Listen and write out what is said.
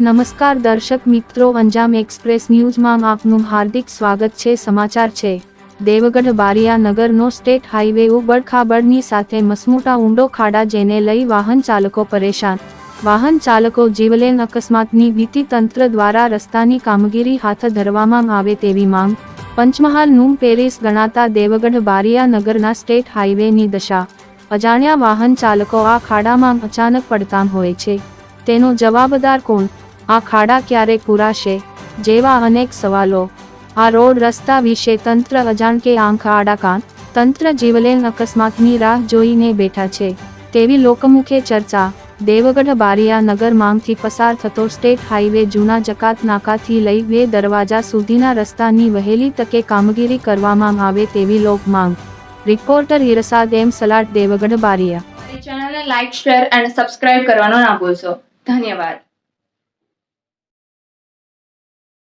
નમસ્કાર દર્શક મિત્રો, અંજામ એક્સપ્રેસ ન્યૂઝમાં આપનું હાર્દિક સ્વાગત છે. સમાચાર છે. દેવગઢ બારિયા નગરનો સ્ટેટ હાઈવે ઉબડખાબડની સાથે મસમોટા ઊંડો ખાડા જેને લઈ વાહન ચાલકો પરેશાન. વાહન ચાલકો જીવલેન અકસ્માતની ભીતિ તંત્ર દ્વારા રસ્તાની કામગીરી હાથ ધરવામાં આવે તેવી માંગ પંચમહાલનું પેરિસ ગણાતા દેવગઢ બારિયા નગરના સ્ટેટ હાઈવેની દશા. અજાણ્યા વાહન ચાલકો આ ખાડામાં અચાનક પડતા હોય છે. તેનો જવાબદાર કોણ? આ ખાડા ક્યારે પૂરાશે? જેવા અનેક સવાલો. આ રોડ રસ્તા વિશે તંત્ર અજાણ કે આંખ આડા કાન તંત્ર જીવલેણ અકસ્માતની રાહ જોઈને બેઠા છે. તેવી લોકમુખે ચર્ચા. દેવગઢ બારિયા નગર માંગથી પસાર થતો સ્ટેટ હાઈવે જૂના જકાત નાકાથી લઈ બે દરવાજા સુધીના રસ્તાની વહેલી તકે કામગીરી કરવામાં આવે તેવી લોક માંગ. Reporter Hirsad M Salat Devgadh Baria. ચેનલને લાઇક શેર અને સબસ્ક્રાઇબ કરવાનો ના ભૂલશો. ધન્યવાદ.